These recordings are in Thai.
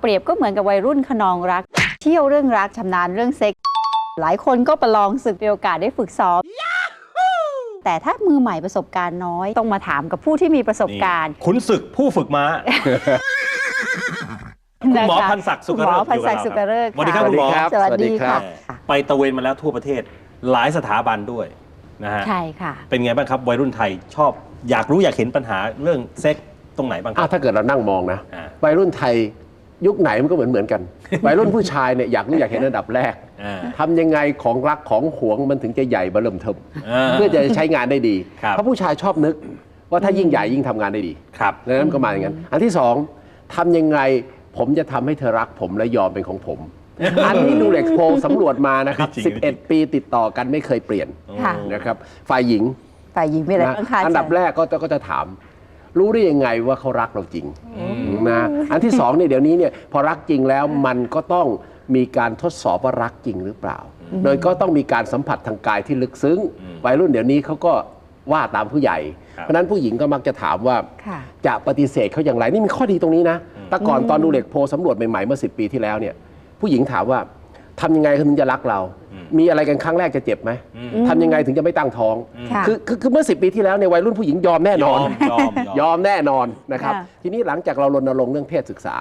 เปรียบก็เหมือนกับวัยรุ่นขนองรัก เที่ยวเรื่องรักชำนาญเรื่องเซ็กส์หลายคนก็ประลองศึกมีโอกาสได้ฝึกซ้อม แต่ถ้ามือใหม่ประสบการณ์น้อย ต้องมาถามกับผู้ที่มีประสบการณ์ขุนศึกผู้ฝึกม้า คุณหมอนะคะพันศักดิ์สุกคุณฤหมกอษ์พันศักดิ์อสุยู่กกับฤเรากษ์สวัสดีครับคุณหมอะสวัสดีครับสวัสดีค่ะไปตะเวนมาแล้วทั่วประเทศหลายสถาบันด้วยนะฮะใช่ค่ะ เป็นไงบ้างครับวัยรุ่นไทยชอบอยากรู้อยากเห็นปัญหาเรื่องเซ็กตรงไหนบ้างคอะรับถ้าเกิดเรานั่งมองนะอ่าวัยรุ่นไทย ยุคไหนมันก็เหมือนเหมือนกันวัยรุ่นผู้ชายเนี่ยอยากรู้อยากเห็นระดับแรกอ่าทำยังไงของรักของหวงมันถึงจะใหญ่เบอเริ่มเทิมอ่าเพื่อจะใช้งานได้ดีครับเพราะผู้ชายชอบนึกว่าถ้ายิ่งใหญ่ยิ่งทำงานได้ดีครับดังนั้นก็มาอย่างนั้น อันที่สองทำยังไงผมจะทำให้เธอรักผมและยอมเป็นของผม อันนี้ดูเล็กโพลสำรวจมานะครับจริง11 ปีติดต่อกันไม่เคยเปลี่ยนค่ะนะครับ ฝ่ายหญิง ฝ่ายหญิงมีอะไรนะบ้างคะอันดับาจารย์แรกก็จะก็จะถาม รู้ได้ยังไงว่าเขารักเราจริงนะอันที่สองเนี่ยเดี๋ยวนี้เนี่ยพอรักจริงแล้วมันก็ต้องมีการทดสอบว่ารักจริงหรือเปล่า โดยก็ต้องมีการสัมผัสทางกายที่ลึกซึ้งวัยรุ่นเดี๋ยวนี้เขาก็ว่าตามผู้ใหญ่ครับเพราะฉะนั้นผู้หญิงก็มักจะถามว่าค่ะจะปฏิเสธเขาอย่างไรนี่มีข้อดีตรงนี้นะแต่ก่อนตอนดูเด็กโพลสำรวจใหม่ๆเมื่อ10 ปีที่แล้วเนี่ยผู้หญิงถามว่า ทำยังไงถึงจะรักเรา มีอะไรกันครั้งแรกจะเจ็บไหมทำยังไงถึงจะไม่ตั้งท้อง ค่ะคือคือคือเมื่อ 10 ปีที่แล้วในยวัยรุ่นผู้หญิงยอมแน่นอน ยอมยอม ยอมแน่นอนนะครับ ค่ะทีนี้หลังจากเรารณรงค์เรื่องเพศศึกษา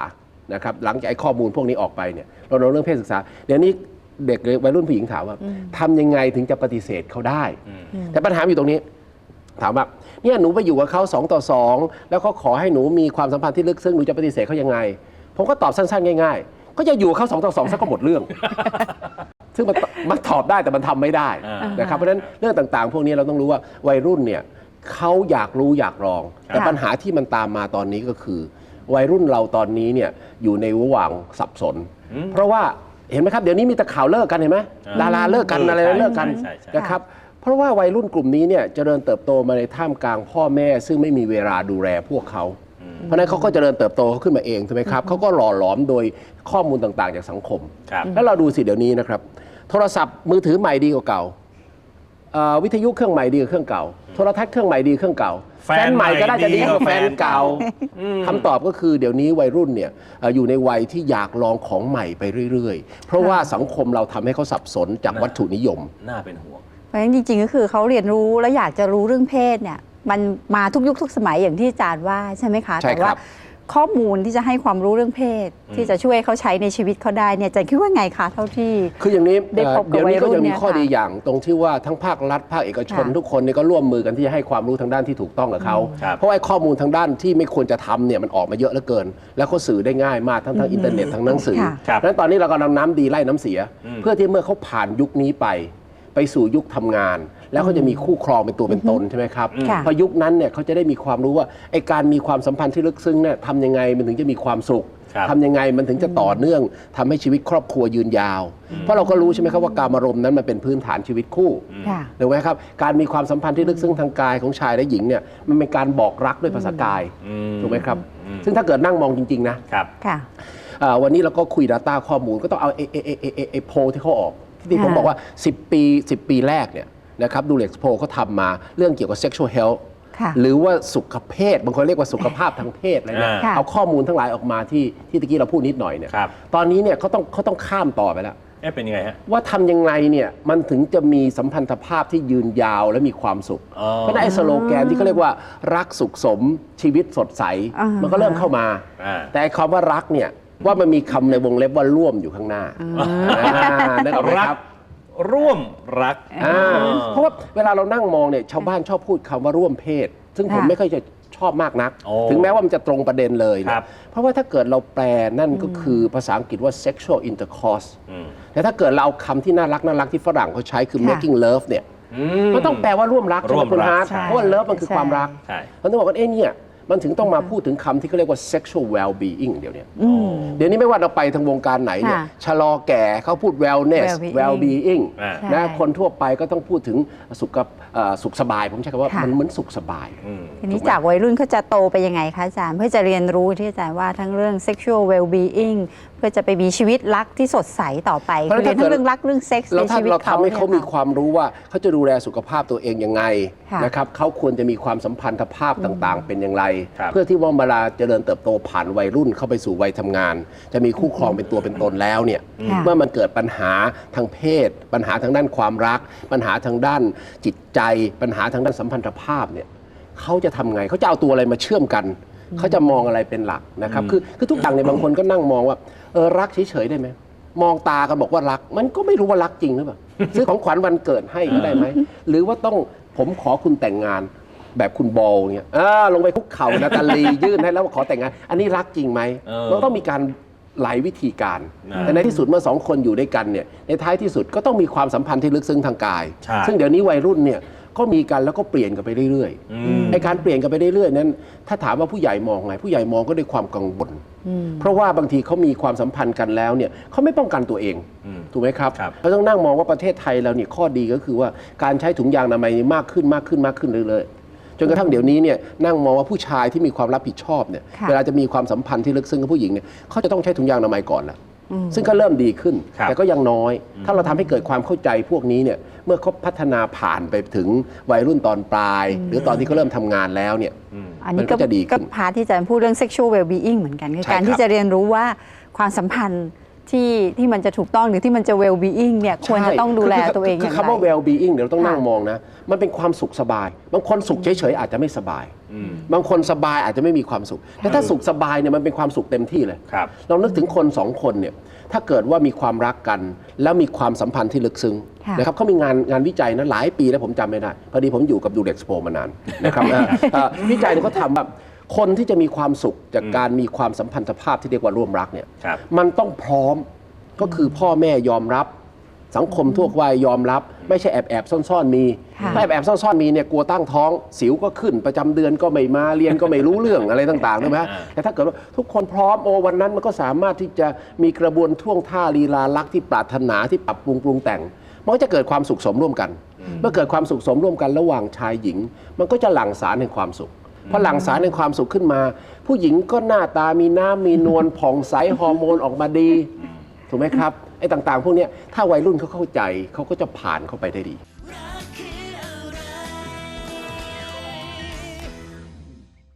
นะครับหลังจากไอ้ข้อมูลพวกนี้ออกไปเนี่ยรณรงค์เรื่องเพศศึกษาเดี๋ยวนี้เด็กวัยรุ่นผู้หญิงถามว่าทำยังไงถึงจะปฏิเสธเขาได้ แต่ปัญหาอยู่ตรงนี้ ถามว่าเนี่ยหนูไปอยู่กับเขาสองต่อสองแล้วเขาขอให้หนูมีความสัมพันธ์ที่ลึกซึ้งหนูจะปฏิเสธเขายังไง ผมก็ตอบสั้นๆ ง่ายๆ ก็จะอยู่กับเขาสองต่อสองซะก็หมดเรื่อง ซึ่งมันมันตอบได้แต่มันทำไม่ได้อ่านะครับเพราะฉะนั้นเรื่องต่างๆ พวกนี้เราต้องรู้ว่าวัยรุ่นเนี่ยเขาอยากรู้อยากลอง แต่ค่ะ ปัญหาที่มันตามมาตอนนี้ก็คือ วัยรุ่นเราตอนนี้เนี่ยอยู่ในระหว่างสับสน เพราะว่าเห็นไหมครับเดี๋ยวนี้มีแต่ข่าวเลิกกันเห็นไหมอ่าดาราเลิกกันเอออะไรใช่เลิกกันใช่ใช่ นะครับเพราะว่าวัยรุ่นกลุ่มนี้เนี่ยเจริญเติบโตมาในท่ามกลางพ่อแม่ ซึ่งไม่มีเวลาดูแลพวกเขา เพราะฉะนั้นเขาก็เจริญเติบโตขึ้นมาเองถูกไหมครับเขาก็หล่อหลอมโดยข้อมูลต่างๆ จากสังคม ครับ แล้วเราดูสิเดี๋ยวนี้นะครับ โทรศัพท์มือถือใหม่ดีกว่าเก่าเอ่อวิทยุเครื่องใหม่ดีกว่าเครื่องเก่า โทรทัศน์เครื่องใหม่ดีกว่าเครื่องเก่าแฟนใหม่ก็น่าจะดีกว่าดีกว่าแฟนเก่าแฟนเก่าคำตอบก็คือเดี๋ยวนี้วัยรุ่นเนี่ยเอ่ออยู่ในวัยที่อยากลองของใหม่ไปเรื่อยๆ เพราะว่าสังคมเราทำให้เขาสับสนจากวัตถุนิยม น่าเป็นห่วง เพราะฉะนั้นจริงๆก็คือเขาเรียนรู้และอยากจะรู้เรื่องเพศเนี่ย มันมาทุกยุคทุกสมัยอย่างที่อาจารย์ว่าใช่ไหมคะ ใช่แต่ครัว่าบข้อมูลที่จะให้ความรู้เรื่องเพศ ที่จะช่วยเขาใช้ในชีวิตเขาได้เนี่ยอาจารย์คิดว่าไงคะเท่าที่ คืออย่างนี้ได้เอ่อพบกับเดี๋ยวนี้ก็วัยรุ่ยังนมีเนี่ยข้อค่ะดีอย่างตรงที่ว่าทั้งภาครัฐภาคเอกชน ค่ะทุกคนเนี่ยก็ร่วมมือกันที่จะให้ความรู้ทางด้านที่ถูกต้องกับเขา ครับ เพราะว่าไอ้ข้อมูลทางด้านที่ไม่ควรจะทำเนี่ยมันออกมาเยอะเหลือเกิน แล้วเขาสื่อได้ง่ายมากทั้งทางอินเทอร์เน็ตทั้งหนังสือค่ะ ครับดังนั้นตอนนี้เรากำลังน้ำดีไล่น้ำเสียเพื่อที่เมื่อเขาผ่านยุคนี้ไป ไปสู่ยุคทำงาน แล้วเขาจะมีคู่ครองเป็นตัวเป็นตนใช่ไหมครับค่ะ พอยุคนั้นเนี่ยเขาจะได้มีความรู้ว่าไอ้การมีความสัมพันธ์ที่ลึกซึ้งเนี่ยทำยังไงมันถึงจะมีความสุขครับ ทำยังไงมันถึงจะต่อเนื่องทำให้ชีวิตครอบครัวยืนยาว เพราะเราก็รู้ใช่ไหมครับว่าการอารมณ์นั้นมันเป็นพื้นฐานชีวิตคู่ ค่ะ ถูกไหมครับ การมีความสัมพันธ์ที่ลึกซึ้งทางกายของชายและหญิงเนี่ยมันเป็นการบอกรักด้วยภาษากายอืมถูกไหมครับซึ่งถ้าเกิดนั่งมองจริง ๆ นะครับ ค่ะ อ่าวันนี้เราก็คุย Data ข้อมูลก็ต้องเอาเอเอเอเอเอเอโพลที่เขาออก ที่ผมค่ะบอกว่า 10 ปี 10 ปีแรกเนี่ยนะครับดูเล็กโพลเขาทำมาเรื่องเกี่ยวกับ sexual health ค่ะหรือว่าสุขเพศบางคนเรียกว่าสุขภาพทางเพศอะไรเนี่ยค่ะเอาข้อมูลทั้งหลายออกมาที่ที่ตะกี้เราพูดนิดหน่อยเนี่ยครับตอนนี้เนี่ยเขาต้องเขาต้องข้ามต่อไปแล้วเอ๊ะเป็นยังไงฮะว่าทำยังไงเนี่ยมันถึงจะมีสัมพันธภาพที่ยืนยาวและมีความสุขอ๋อเพราะฉะนั้นไอ้สโลแกนที่เขาเรียกว่ารักสุขสมชีวิตสดใสอ่ามัมันก็เริ่มเข้ามาอ่าแต่คำว่ารักเนี่ย ว่ามันมีคำในวงเล็บว่าร่วมอยู่ข้างหน้าอ่านึกออกไหมรักครับร่วมรักอ่าเพราะว่าเวลาเรานั่งมองเนี่ยชาวบ้านชอบพูดคำว่าร่วมเพศ ซึ่งผมค่ะไม่ค่อยจะชอบมากนัก โอ้ถึงแม้ว่ามันจะตรงประเด็นเลยเนี่ครัยบเพราะว่าถ้าเกิดเราแปลนั่นก็คือภาษาอังกฤษว่า sexual intercourse อืม แต่ถ้าเกิดเราเอาคำที่น่ารักน่ารักที่ฝรั่งเขาใช้คือ ค่ะ making love เนี่ย อื มันต้องแปลว่าร่วมรักใช่ไหร่มวมคุณรักฮาร์ดใช่เพราะว่า love มันคือใช่ความรักใช่มันต้องบอกว่าเอ๊ะเนี่ย มันถึงต้องมาพูดถึงคำที่เขาเรียกว่า sexual well being เดี๋ยวเนี้เดี๋ยวนี้ไม่ว่าเราไปทางวงการไหนเนี่ยค่ะชะลอแก่เขาพูด wellness well-being well being อ่าใช่นะคนทั่วไปก็ต้องพูดถึงสุขเอ่อสุขสบาย ผมใช้คำว่าค่ะ มันเหมือนสุขสบาย อืม ทีนี้จากวัยรุ่นเขาจะโตไปยังไงคะอาจารย์ เพื่อจะเรียนรู้ที่อาจารย์ว่าทั้งเรื่อง sexual well being เพื่อจะไปมีชีวิตรักที่สดใสต่อไปเพราะคือฉะนั้นเรียนทั้งถ้าเกิด เรื่องรักเรื่องเซ็กส์แล้วในถ้าชีวิตเราเขาทำให้เขามีนี่ย ความรู้ว่าเขาจะดูแลสุขภาพตัวเองยังไงค่ะนะครับเขาควรจะมีความสัมพันธภาพต่างๆ เป็นอย่างไร ครับ เพื่อที่ว่าเวลาเจริญเติบโตผ่านวัยรุ่นเข้าไปสู่วัยทำงาน จะมีคู่ครองเป็นตัวเป็นตนแล้วเนี่ยค่ะ เมื่อมันเกิดปัญหาทางเพศ ปัญหาทางด้านความรัก ปัญหาทางด้านจิตใจ ปัญหาทางด้านสัมพันธภาพเนี่ยเขาจะทำไงเขาจะเอาตัวอะไรมาเชื่อมกัน เขาจะมองอะไรเป็นหลักนะครับคือคือทุกอย่างในยบางคนก็นั่งมองว่าเออรักเฉยๆได้ไหมมองตากันบอกว่ารัก มันก็ไม่รู้ว่ารักจริงหรือเปล่าซื้อของขวัญวันเกิดให้ก็ได้ไหมหรือว่าต้องผมขอคุณแต่งงานแบบคุณบอลเนี่ยอ่าลงไปคุกเข่านาตาลียื่นให้แล้วว่าขอแต่งงาน อันนี้รักจริงไหมเออมันต้องมีการหลายวิธีการอ่าแต่ในที่สุดเมื่อสองคนอยู่ด้วยกันเนี่ย ในท้ายที่สุดก็ต้องมีความสัมพันธ์ที่ลึกซึ้งทางกายใช่ซึ่งเดี๋ยวนี้วัยรุ่นเนี่ย ก็มีกันแล้วก็เปลี่ยนกันไปเรื่อยอืๆมไอการเปลี่ยนกันไปเรื่อยๆนั้น ถ้าถามว่าผู้ใหญ่มองไง ผู้ใหญ่มองก็ด้วยความกังวลเพราะว่าบางทีเขามีความสัมพันธ์กันแล้วเนี่ยเขาไม่ป้องกันตัวเองอืมถูกไหมครับครับเราต้องนั่งมองว่าประเทศไทยเราเนี่ยข้อดีก็คือว่าการใช้ถุงยางอนามัยมากขึ้นมากขึ้นมากขึ้นเรื่อยๆจนกระทั่งเดี๋ยวนี้เนี่ยนั่งมองว่าผู้ชายที่มีความรับผิดชอบเนี่ยค่ะเวลาจะมีความสัมพันธ์ที่ลึกซึ้งกับผู้หญิงเนี่ยเขาจะต้องใช้ถุงยางอนามัยก่อนละ ซึ่งก็เริ่มดีขึ้นครับแต่ก็ยังน้อย ถ้าเราทำให้เกิดความเข้าใจพวกนี้เนี่ยเมื่อเขาพัฒนาผ่านไปถึงวัยรุ่นตอนปลาย หรือตอนที่เขาเริ่มทำงานแล้วเนี่ยอันนี้มันก็ก็จะดีขึ้นก็พาร์ทที่อาจะพูดเรื่อง sexual well-being เหมือนกันคือใช่การคที่รับจะเรียนรู้ว่าความสัมพันธ์ ที่ที่มันจะถูกต้องหรือที่มันจะ well-being เนี่ยควรจะต้องดูแลใช่ตัวเองอคืย่างไรคำว่า well being เดี๋ยวเราต้องค่ะนั่งมองนะ มันเป็นความสุขสบาย บางคนสุขเฉยๆอาจจะไม่สบายบางคนสบายอาจจะไม่มีความสุข แต่ถ้าสุขสบายเนี่ยมันเป็นความสุขเต็มที่เลย ครับ เรานึกถึงคนสองคนเนี่ยถ้าเกิดว่ามีความรักกัน แล้วมีความสัมพันธ์ที่ลึกซึ้งค่ะ นะครับเขามีงานงานวิจัยนะหลายปีแล้วผมจำไม่ได้พอดีผมอยู่กับดูเด็กสโปมานานนะครับเอ่อเอ่อวิจัยเนี่ยเขาทำแบบ คนที่จะมีความสุขจากการมีความสัมพันธภาพที่เรียกว่าร่วมรักเนี่ยครับ มันต้องพร้อมก็คือพ่อแม่ยอมรับ สังคมทั่วไปยอมรับ ไม่ใช่แอบแอบๆซ่อนๆมีค่ะ ถ้าแอบแอบๆซ่อนๆมีเนี่ยกลัวตั้งท้อง สิวก็ขึ้นประจำเดือนก็ไม่มาเรียนก็ไม่รู้เรื่องอะไรต่างๆใช่ไหมฮะอ่า แต่ถ้าเกิดว่าทุกคนพร้อมโอวันนั้นมันก็สามารถที่จะมีกระบวนท่วงท่าลีลาลักษณ์ที่ปรารถนาที่ปรับปรุงปรุงแต่ง มันก็จะเกิดความสุขสมร่วมกัน เมื่อเกิดความสุขสมร่วมกันระหว่างชายหญิง มันก็จะหลั่งสารแห่งความสุข พอหลั่งสารแห่งความสุขขึ้นมา ผู้หญิงก็หน้าตามีน้ำมีนวลผ่องใสฮอร์โมนออกมาดี ถูกไหมครับไอ้ต่างๆ พวกเนี้ยถ้าวัยรุ่นเขาเข้าใจเขาก็จะผ่านเข้าไปได้ดี